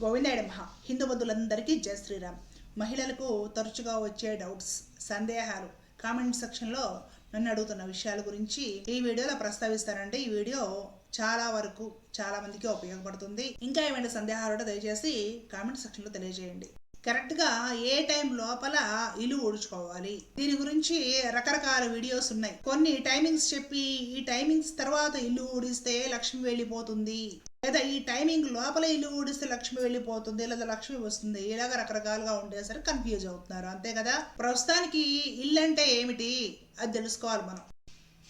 గోవిందాయుడు మహా హిందూ బంధువులందరికీ శ్రీరామ్. మహిళలకు తరచుగా వచ్చే డౌట్స్ సందేహాలు కామెంట్ సెక్షన్లో నన్ను అడుగుతున్న విషయాల గురించి ఈ వీడియోలో ప్రస్తావిస్తానంటే ఈ వీడియో చాలా వరకు చాలా మందికి ఉపయోగపడుతుంది. ఇంకా ఏమైనా సందేహాలు ఉంటే దయచేసి కామెంట్ సెక్షన్లో తెలియజేయండి. కరెక్ట్గా ఏ టైం లోపల ఇల్లు ఊడ్చుకోవాలి? దీని గురించి రకరకాల వీడియోస్ ఉన్నాయి. కొన్ని టైమింగ్స్ చెప్పి ఈ టైమింగ్స్ తర్వాత ఇల్లు ఊడిస్తే లక్ష్మి వెళ్ళిపోతుంది. లేదా ఈ టైమింగ్ లోపల ఇల్లు ఊడిస్తే లక్ష్మి వెళ్ళిపోతుంది లేదా లక్ష్మి వస్తుంది ఇలాగ రకరకాలుగా ఉండేసరికి కన్ఫ్యూజ్ అవుతున్నారు. అంతే కదా? ప్రస్తుతానికి ఇల్లు అంటే ఏమిటి? అది తెలుసుకోవాలి మనం.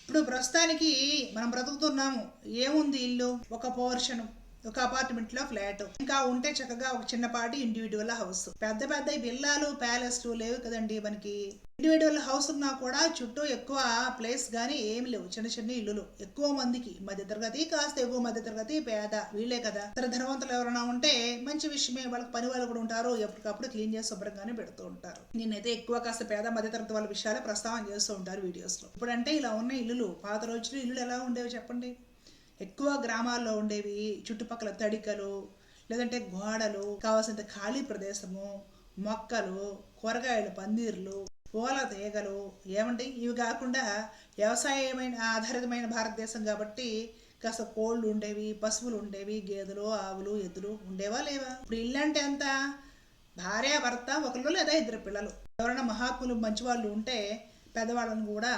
ఇప్పుడు ప్రస్తుతానికి మనం బ్రతుకుతున్నాము. ఏముంది ఇల్లు? ఒక పోర్షన్ ఒక అపార్ట్మెంట్లో ఫ్లాట్ ఇంకా ఉంటే చక్కగా ఒక చిన్నపాటి ఇండివిజువల్ హౌస్ పెద్ద పెద్ద విల్లాలు ప్యాలెస్లు లేవు కదండి మనకి. ఇండివిజువల్ హౌస్ ఉన్నా కూడా చుట్టూ ఎక్కువ ప్లేస్ కానీ ఏమి లేవు. చిన్న చిన్న ఇల్లులు. ఎక్కువ మందికి మధ్య తరగతి కాస్త ఎక్కువ మధ్య తరగతి పేద వీళ్ళే కదా. ఇతర ధనవంతులు ఎవరైనా ఉంటే మంచి విషయమే. వాళ్ళకి పని వాళ్ళు కూడా ఉంటారు. ఎప్పటికప్పుడు క్లీన్ చేసి శుభ్రంగానే పెడుతూ ఉంటారు. నేనైతే ఎక్కువ కాస్త పేద మధ్య తరగతి వాళ్ళ విషయాలు ప్రస్తావన చేస్తూ ఉంటారు వీడియోస్లో ఇప్పుడంటే ఇలా ఉన్న ఇల్లులు. పాత రోజులు ఇల్లులు ఎలా ఉండేవి చెప్పండి? ఎక్కువ గ్రామాల్లో ఉండేవి చుట్టుపక్కల తడికలు లేదంటే గోడలు కావాల్సినంత ఖాళీ ప్రదేశము మొక్కలు కూరగాయల పందిర్లు పూల తీగలు ఏమంటే ఇవి కాకుండా వ్యవసాయమైన ఆధారితమైన భారతదేశం కాబట్టి కాస్త కోళ్ళు ఉండేవి పశువులు ఉండేవి గేదెలు ఆవులు ఎద్దులు ఉండేవా లేవా? ఇప్పుడు ఇల్లు అంటే ఎంత? భార్య భర్త ఒకళ్ళు లేదా ఇద్దరు పిల్లలు. ఎవరైనా మహాత్ములు మంచివాళ్ళు ఉంటే పెద్దవాళ్ళని కూడా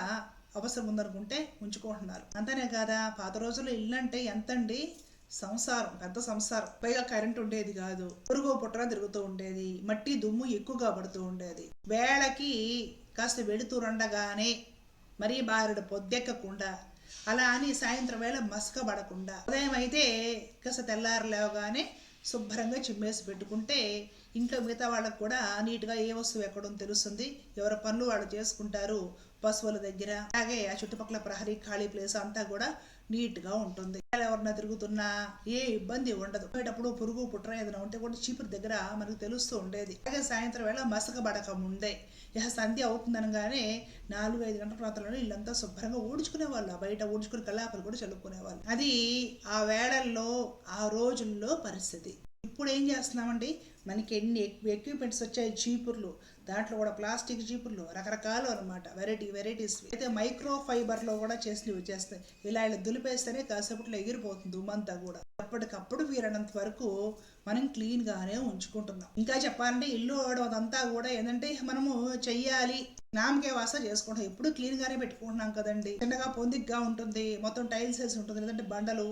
అవసరం ఉందనుకుంటే ఉంచుకుంటున్నారు. అంతేనే కాదా? పాత రోజుల్లో ఇల్లు అంటే ఎంతండి? సంసారం పెద్ద సంసారం. పైగా కరెంట్ ఉండేది కాదు. పురుగు పుట్టన తిరుగుతూ ఉండేది. మట్టి దుమ్ము ఎక్కువగా పడుతూ ఉండేది. వేళకి కాస్త వెడుతురుండగానే మరీ బారుడు పొద్దెక్కకుండా అలా అని సాయంత్రం వేళ మసకబడకుండా ఉదయం అయితే కాస్త తెల్లారు లేవగానే శుభ్రంగా చిమ్మేసి పెట్టుకుంటే ఇంట్లో మిగతా వాళ్ళకు కూడా నీట్గా ఏ వస్తువు ఎక్కడో తెలుస్తుంది. ఎవరి పనులు వాళ్ళు చేసుకుంటారు. పశువుల దగ్గర అలాగే ఆ చుట్టుపక్కల ప్రహరీ ఖాళీ ప్లేస్ అంతా కూడా నీట్గా ఉంటుంది. ఎవరన్నా తిరుగుతున్నా ఏ ఇబ్బంది ఉండదు. పోయేటప్పుడు పురుగు పుట్ర ఏదైనా ఉంటే కూడా చీపురు దగ్గర మనకు తెలుస్తూ ఉండేది. అలాగే సాయంత్రం వేళ మసకబడక ముందే ఇక సంధ్య అవుతుందనగానే నాలుగు ఐదు గంటల ప్రాంతంలోనే ఇల్లంతా శుభ్రంగా ఊడ్చుకునే వాళ్ళు బయట ఊడ్చుకుని కల్లాపలు కూడా చల్లుకునేవాళ్ళు. అది ఆ వేళల్లో ఆ రోజుల్లో పరిస్థితి. ఇప్పుడు ఏం చేస్తున్నామండి? మనకి ఎన్ని ఎక్విప్మెంట్స్ వచ్చాయి? చీపుర్లు. దాంట్లో కూడా ప్లాస్టిక్ జీపుల్లో రకరకాలు అనమాట వెరైటీ వెరైటీస్ అయితే మైక్రో ఫైబర్లో కూడా చేసినవి వచ్చేస్తాయి. ఇలా ఇలా దులిపేస్తేనే కాసేపట్లో ఎగిరిపోతుంది దుమ్మంతా కూడా. అప్పటికప్పుడు వీరనంత వరకు మనం క్లీన్గానే ఉంచుకుంటున్నాం. ఇంకా చెప్పాలంటే ఇల్లు అదంతా కూడా ఏంటంటే మనము చెయ్యాలి. నామకే వాస చేసుకుంటాం. ఎప్పుడు క్లీన్గానే పెట్టుకుంటున్నాం కదండి. చిన్నగా పొందిగ్గా ఉంటుంది. మొత్తం టైల్స్ వేసి ఉంటుంది. లేదంటే బండలు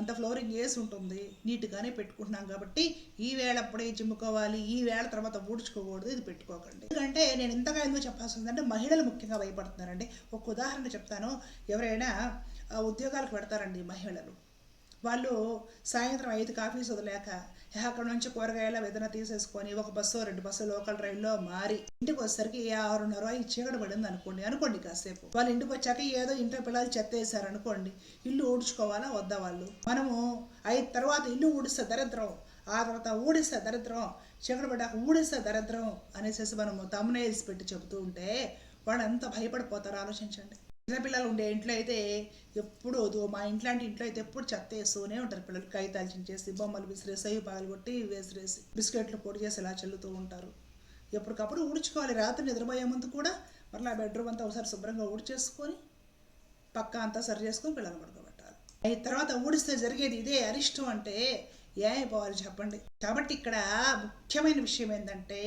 అంత ఫ్లోరింగ్ వేసి ఉంటుంది నీట్గానే పెట్టుకుంటున్నాం కాబట్టి ఈ వేళ అప్పుడే చిమ్ముకోవాలి ఈ వేళ తర్వాత ఊడ్చుకోకూడదు ఇది పెట్టుకోకండి. ఎందుకంటే నేను ఇంతగా ఎందుకు చెప్పాల్సి ఉందంటే మహిళలు ముఖ్యంగా భయపడుతున్నారండి. ఒక ఉదాహరణ చెప్తాను. ఎవరైనా ఆ, ఉద్యోగాలకు పెడతారండి మహిళలు. వాళ్ళు సాయంత్రం ఐదు కాఫీ వదిలేక అక్కడ నుంచి కూరగాయల ఏదైనా తీసేసుకొని ఒక బస్సు రెండు బస్సు లోకల్ రైల్లో మారి ఇంటికి వచ్చేసరికి ఏ ఆరున్నర ఈ చీకటి పడింది అనుకోండి. అనుకోండి కాసేపు. వాళ్ళు ఇంటికి వచ్చాక ఏదో ఇంట్లో పిల్లలు చెత్త వేసారు అనుకోండి. ఇల్లు ఊడ్చుకోవాలా? వద్దా వాళ్ళు? మనము అయిన తర్వాత ఇల్లు ఊడిస్తే దరిద్రం. ఆ తర్వాత ఊడిస్తే దరిద్రం. చీకటి పడ్డాక ఊడిస్తే దరిద్రం అనేసి మనము తమ్మునేల్స్ పెట్టి చెబుతూ ఉంటే వాళ్ళు ఎంత భయపడిపోతారో ఆలోచించండి. చిన్నపిల్లలు ఉండే ఇంట్లో అయితే ఎప్పుడు వద్దు. మా ఇంట్లాంటి ఇంట్లో అయితే ఎప్పుడు చెత్త వేస్తూనే ఉంటారు పిల్లలు. కాగితాలు చించేసి బొమ్మలు విసిరేసి అవి పగలగొట్టి వేసిరేసి బిస్కెట్లు పొడి చేసి ఇలా చల్లుతూ ఉంటారు. ఎప్పటికప్పుడు ఊడ్చుకోవాలి. రాత్రి నిద్రపోయే ముందు కూడా మరలా బెడ్రూమ్ అంతా ఒకసారి శుభ్రంగా ఊడ్చేసుకొని పక్క అంతా సరి చేసుకొని పిల్లలు పడుకోబెట్టాలి. ఈ తర్వాత ఊడిస్తే జరిగేది ఇదే. అరిష్టం అంటే ఏమైపోవాలి చెప్పండి? కాబట్టి ఇక్కడ ముఖ్యమైన విషయం ఏంటంటే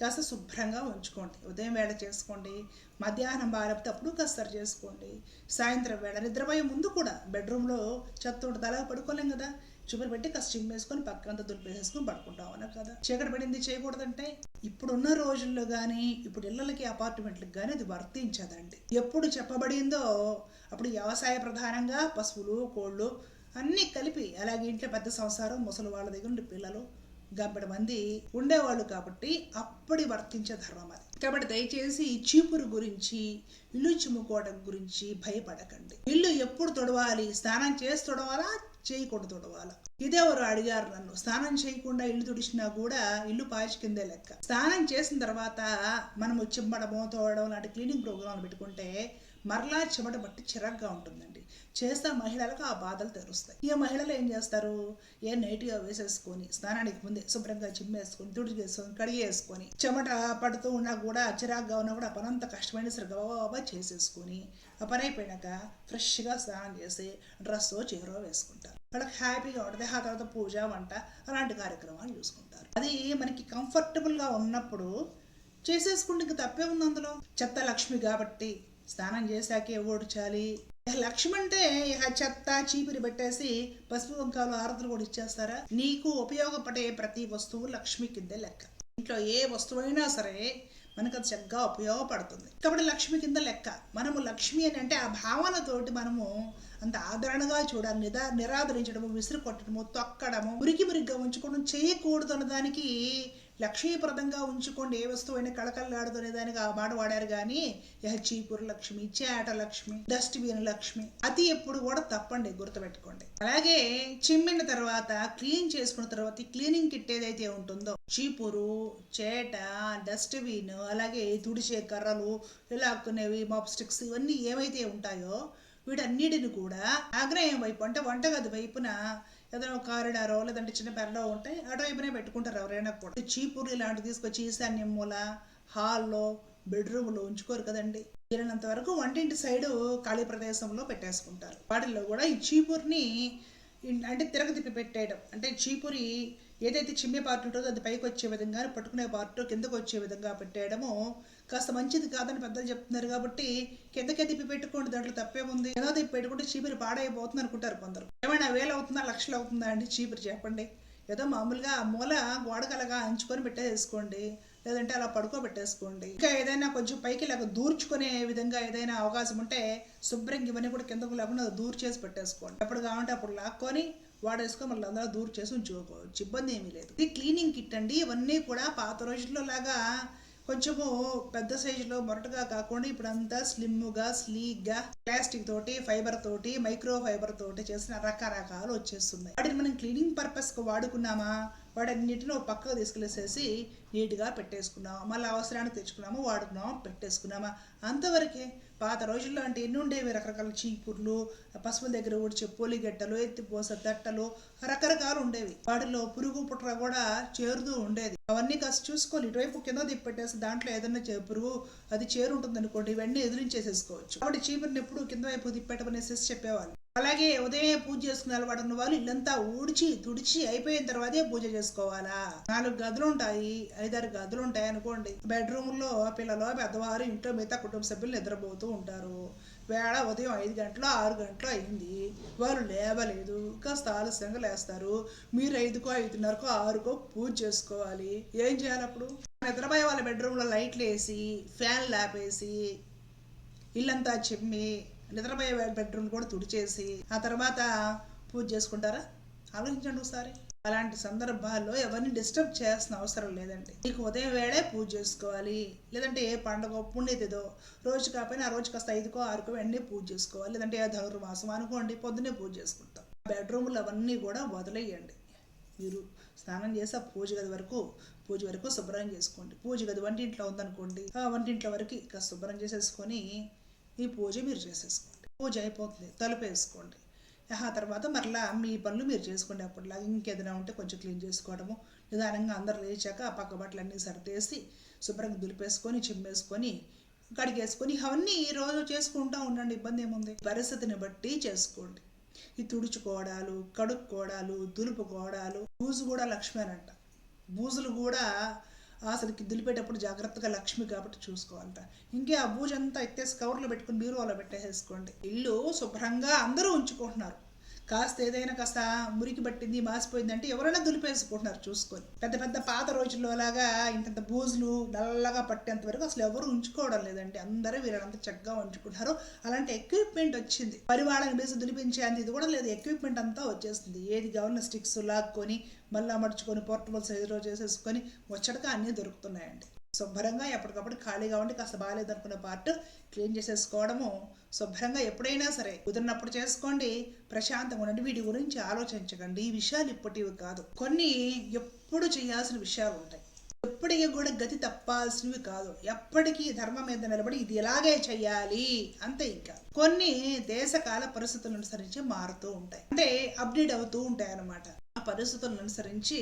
కాస్త శుభ్రంగా ఉంచుకోండి. ఉదయం వేళ చేసుకోండి మధ్యాహ్నం బాగాలేకపోతే అప్పుడు కాస్త సరి చేసుకోండి సాయంత్రం వేళ నిద్రపోయే ముందు కూడా బెడ్రూమ్లో చెత్త ఉంటుంది అలా పడుకోలేం కదా. చూపులు పెట్టి కాస్త చిమ్మేసుకొని పక్కంతా దులిపేసేసుకొని పడుకుంటాం అన్న కదా? చీకటి పడింది చేయకూడదంటే ఇప్పుడున్న రోజుల్లో కానీ ఇప్పుడు ఇళ్ళకి అపార్ట్మెంట్లకు కానీ అది వర్తించదండి. ఎప్పుడు చెప్పబడిందో అప్పుడు వ్యవసాయ ప్రధానంగా పశువులు కోళ్ళు అన్నీ కలిపి అలాగే ఇంట్లో పెద్ద సంసారం ముసలి వాళ్ళ దగ్గర ఉండే పిల్లలు గంపెడ మంది ఉండేవాళ్ళు కాబట్టి అప్పటి వర్తించే ధర్మం అది. కాబట్టి దయచేసి ఈ చీపురు గురించి ఇల్లు చిమ్ముకోవడం గురించి భయపడకండి. ఇల్లు ఎప్పుడు తొడవాలి? స్నానం చేసి తొడవాలా? చేయకుండా తొడవాలా? ఇదెవరు అడిగారు నన్ను. స్నానం చేయకుండా ఇల్లు తుడిచినా కూడా ఇల్లు పాచి కిందే లెక్క. స్నానం చేసిన తర్వాత మనము చిమ్మడము తోడడం లాంటి క్లీనింగ్ ప్రోగ్రాంలు పెట్టుకుంటే మరలా చెమట బట్టి చిరాగ్గా ఉంటుందండి. చేస్తే మహిళలకు ఆ బాధలు తెరుస్తాయి. ఈ మహిళలు ఏం చేస్తారు? ఏ నైట్గా వేసేసుకొని స్నానానికి ముందే శుభ్రంగా చిమ్మేసుకొని తుడిచి వేసుకొని కడిగి వేసుకొని చెమట పడుతూ ఉన్నా కూడా చిరాగ్గా ఉన్నా కూడా పనంత కష్టమైన సరే గబాబా చేసేసుకొని ఆ పని అయిపోయినాక ఫ్రెష్గా స్నానం చేసి డ్రెస్ చీరో వేసుకుంటారు. వాళ్ళకి హ్యాపీగా ఉంటుంది. ఆ తర్వాత పూజ వంట అలాంటి కార్యక్రమాలు చూసుకుంటారు. అది మనకి కంఫర్టబుల్గా ఉన్నప్పుడు చేసేసుకుంటే ఇంక తప్పే ఉంది అందులో. చెత్త లక్ష్మి కాబట్టి స్నానం చేశాకే ఓడ్చాలి. ఇక లక్ష్మి అంటే ఇక చెత్త చీపిరి పెట్టేసి పసుపు వంకాలు ఆరతులు కూడా ఇచ్చేస్తారా? నీకు ఉపయోగపడే ప్రతి వస్తువు లక్ష్మి కిందే లెక్క. ఇంట్లో ఏ వస్తువైనా సరే మనకు అది చక్కగా ఉపయోగపడుతుంది. కాబట్టి లక్ష్మి కింద లెక్క. మనము లక్ష్మి అని అంటే ఆ భావనతోటి మనము అంత ఆదరణగా చూడాలి. నిదా నిరాదరించడము విసిరి కొట్టడము తొక్కడము మురికి మురిగ్గా ఉంచుకోవడం చేయకూడదు అన్న దానికి లక్ష్మీప్రదంగా ఉంచుకోండి. ఏ వస్తువైనా కళకళలాడుతునే దానికి ఆ మాట వాడారు కానీ ఇహ చీపురు లక్ష్మి చేట లక్ష్మి డస్ట్బిన్ లక్ష్మి అది ఎప్పుడు కూడా తప్పండి గుర్తుపెట్టుకోండి. అలాగే చిమ్మిన తర్వాత క్లీన్ చేసుకున్న తర్వాత క్లీనింగ్ కిట్ ఏదైతే ఉంటుందో చీపురు చేట డస్ట్బిన్ అలాగే తుడిచే కర్రలు ఇలాక్కునేవి మాప్ స్టిక్స్ ఇవన్నీ ఏవైతే ఉంటాయో వీటన్నిటిని కూడా ఆగ్నేయం వైపు అంటే వంటగది వైపున ఏదైనా కారిడారో లేదంటే చిన్న పెరడో ఉంటే అటువైపునే పెట్టుకుంటారు ఎవరైనా కూడా. చీపురు ఇలాంటివి తీసుకొచ్చి ఈశాన్యముల హాల్లో బెడ్రూమ్లో ఉంచుకోరు కదండి. వీలైనంత వరకు వంటింటి సైడు ఖాళీ ప్రదేశంలో పెట్టేసుకుంటారు. వాటిల్లో కూడా ఈ చీపుర్ని అంటే తిరగతిప్పి పెట్టేయడం. అంటే చీపురి ఏదైతే చిమ్మే పార్ట్ ఉంటుందో అది పైకి వచ్చే విధంగా పట్టుకునే పార్ట్ కిందకు వచ్చే విధంగా పెట్టేయడము కాస్త మంచిది కాదని పెద్దలు చెప్తున్నారు కాబట్టి కిందకే తిప్పి పెట్టుకోండి దాంట్లో తప్పేముంది? ఏదో తిప్పి పెట్టుకుంటే చీపురు పాడైపోతుంది అనుకుంటారు కొందరు. ఏమైనా వేలు అవుతుందా లక్షలు అవుతుందా అండి చీపురు చెప్పండి? ఏదో మామూలుగా ఆ మూల గోడకలగా అంచుకొని పెట్టేసుకోండి లేదంటే అలా పడుకోబెట్టేసుకోండి. ఇంకా ఏదైనా కొంచెం పైకి ఇలాగ దూర్చుకునే విధంగా ఏదైనా అవకాశం ఉంటే శుభ్రంగా ఇవన్నీ కూడా కిందకు లేకుండా దూర్ చేసి పెట్టేసుకోండి. ఎప్పుడు కావాలంటే అప్పుడు లాక్కొని వాడేసుకొని మళ్ళీ అందరూ దూరం చేసి ఉంచుకోవచ్చు ఇబ్బంది ఏమీ లేదు. ఇది క్లీనింగ్ కిట్ అండి ఇవన్నీ కూడా పాత రోజుల్లో లాగా కొంచెము పెద్ద సైజులో మొరటుగా కాకుండా ఇప్పుడు అంతా స్లిమ్గా స్లీక్గా ప్లాస్టిక్ తోటి ఫైబర్ తోటి మైక్రో ఫైబర్ తోటి చేసిన రకరకాలు వచ్చేస్తున్నాయి. వాటిని మనం క్లీనింగ్ పర్పస్కి వాడుకున్నామా? వాటన్నిటిని ఒక పక్కకు తీసుకెళ్ళేసేసి నీట్గా పెట్టేసుకున్నాము మళ్ళీ అవసరానికి తెచ్చుకున్నాము వాడుకున్నాము పెట్టేసుకున్నామా? అంతవరకే పాత రోజుల్లో అంటే ఎన్ని ఉండేవి రకరకాల చీపుర్లు పశువుల దగ్గర ఊడ్చే పోలిగట్టలు ఎత్తిపోస దట్టలు రకరకాలు ఉండేవి. వాటిలో పురుగు పుట్ర కూడా చేరుతూ ఉండేది. అవన్నీ కాస్త చూసుకొని ఇటువైపు కింద తిప్పి పెట్టేసి దాంట్లో ఏదైనా చే- పురుగు అది చేరు ఉంటుంది అనుకోండి ఇవన్నీ ఎదిరించేసేసుకోవచ్చు. కాబట్టి చీపురిని ఎప్పుడు కింద వైపు తిప్పెట్టమనేసి చెప్పేవాళ్ళు. అలాగే ఉదయం పూజ చేసుకునే అలవాటు ఉన్న వాళ్ళు ఇల్లంతా ఊడ్చి తుడిచి అయిపోయిన తర్వాతే పూజ చేసుకోవాలా? నాలుగు గదులు ఉంటాయి ఐదారు గదులు ఉంటాయి అనుకోండి. బెడ్రూమ్లో పిల్లలు పెద్దవారు ఇంట్లో మిగతా కుటుంబ సభ్యులు నిద్రపోతూ ఉంటారు. వేళ ఉదయం ఐదు గంటలు ఆరు గంటలు అయింది. వారు లేవలేదు. కాస్త ఆలస్యంగా లేస్తారు. మీరు ఐదుకో ఐదున్నరకో ఆరుకో పూజ చేసుకోవాలి. ఏం చేయాలి అప్పుడు? నిద్రపోయే వాళ్ళ బెడ్రూమ్లో లైట్లు వేసి ఫ్యాన్ లాపేసి ఇల్లంతా చిమ్మి నిద్రపోయే బెడ్రూమ్ కూడా తుడిచేసి ఆ తర్వాత పూజ చేసుకుంటారా? ఆలోచించండి ఒకసారి. అలాంటి సందర్భాల్లో ఎవరిని డిస్టర్బ్ చేయాల్సిన అవసరం లేదండి. నీకు ఉదయం వేళే పూజ చేసుకోవాలి. లేదంటే ఏ పండుగ పుణ్యతిదో రోజు కాకపోయినా ఆ రోజు కాస్త ఐదుకో ఆరుకో వెంటనే పూజ చేసుకోవాలి. లేదంటే ఏ ధనుర్మాసం అనుకోండి పొద్దున్నే పూజ చేసుకుంటాం. బెడ్రూమ్లు అవన్నీ కూడా వదిలేయండి. మీరు స్నానం చేసి ఆ పూజ గది వరకు పూజ వరకు శుభ్రం చేసుకోండి. పూజ గది వంటింట్లో ఉందనుకోండి ఆ వంటింట్లో వరకు ఇక శుభ్రం చేసేసుకొని ఈ పూజ మీరు చేసేసుకోండి. పూజ అయిపోతుంది. తలుపు వేసుకోండి. ఆ తర్వాత మరలా మీ పనులు మీరు చేసుకోండి అప్పటిలాగా ఇంకేదైనా ఉంటే కొంచెం క్లీన్ చేసుకోవడము. నిదానంగా అందరు లేచాక ఆ పక్క బట్టలు అన్నీ సరిదేసి శుభ్రంగా దులిపేసుకొని చిమ్మేసుకొని కడిగేసుకొని అవన్నీ ఈ రోజు చేసుకుంటూ ఉండండి. ఇబ్బంది ఏముంది? పరిస్థితిని బట్టి చేసుకోండి. ఈ తుడుచుకోవడాలు కడుక్కోవడాలు దులుపుకోవడాలు బూజు కూడా లక్ష్మి అని బూజులు కూడా అసలుకి దులిపేటప్పుడు జాగ్రత్తగా లక్ష్మి కాబట్టి చూసుకోవాలంట. ఇంకే ఆ బూజంతా ఎత్తేసి కవర్లో పెట్టుకుని బీరువాలో పెట్టేసేసుకోండి. ఇల్లు శుభ్రంగా అందరూ ఉంచుకుంటున్నారు. కాస్త ఏదైనా కాస్త మురికి పట్టింది మాసిపోయింది అంటే ఎవరైనా దులిపేసుకుంటున్నారు చూసుకొని. పెద్ద పెద్ద పాత రోజుల్లో లాగా ఇంతంత బూజులు నల్లగా పట్టేంత వరకు అసలు ఎవరు ఉంచుకోవడం లేదండి. అందరూ వీరంతా చక్కగా ఉంచుకుంటారు అలాంటి ఎక్విప్మెంట్ వచ్చింది. పరివాళ్ళని వేసి దులిపించే అంత ఇది కూడా లేదు. ఎక్విప్మెంట్ అంతా వచ్చేస్తుంది. ఏది కావాలన్నా స్టిక్స్ లాక్కొని మళ్ళీ అమర్చుకొని పోర్టబుల్ సైజులో చేసేసుకొని ముచ్చటగా అన్నీ దొరుకుతున్నాయండి. శుభ్రంగా ఎప్పటికప్పుడు ఖాళీగా ఉండి కాస్త బాగాలేదు పార్ట్ క్లీన్ చేసేసుకోవడము శుభ్రంగా ఎప్పుడైనా సరే కుదిరినప్పుడు చేసుకోండి. ప్రశాంతంగా ఉండండి. వీటి గురించి ఆలోచించకండి. ఈ విషయాలు ఇప్పటివి కాదు. కొన్ని ఎప్పుడు చేయాల్సిన విషయాలు ఉంటాయి. ఎప్పటికీ కూడా గతి తప్పాల్సినవి కాదు. ఎప్పటికీ ధర్మం మీద నిలబడి ఇది ఇలాగే చెయ్యాలి అంతే ఇంకా. కొన్ని దేశకాల పరిస్థితులను అనుసరించి మారుతూ ఉంటాయి. అంటే అప్డేట్ అవుతూ ఉంటాయి అన్నమాట ఆ పరిస్థితులను అనుసరించి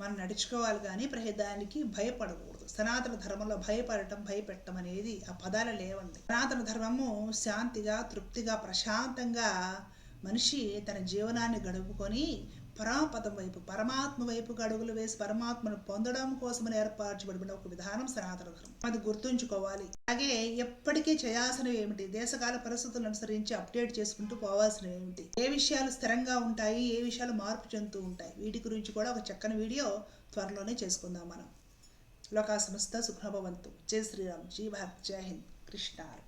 మనం నడుచుకోవాలి కానీ ప్రహేదానికి భయపడకూడదు. సనాతన ధర్మంలో భయపడటం భయపెట్టడం అనేది ఆ పదాలు లేవండి సనాతన ధర్మము శాంతిగా తృప్తిగా ప్రశాంతంగా మనిషి తన జీవనాన్ని గడుపుకొని పరాపదం వైపు పరమాత్మ వైపు అడుగులు వేసి పరమాత్మను పొందడం కోసమని ఏర్పరచబడిన ఒక విధానం సనాతన ధర్మం. అది గుర్తుంచుకోవాలి. అలాగే ఎప్పటికీ చేయాల్సినవి ఏమిటి? దేశకాల పరిస్థితులను అనుసరించి అప్డేట్ చేసుకుంటూ పోవాల్సినవి ఏమిటి? ఏ విషయాలు స్థిరంగా ఉంటాయి? ఏ విషయాలు మార్పు చెందుతూ ఉంటాయి? వీటి గురించి కూడా ఒక చక్కని వీడియో త్వరలోనే చేసుకుందాం మనం. లోకా సమస్త సుఖభవంతు జై శ్రీరామ్ జీ భారత్ జై హింద్ కృష్ణార్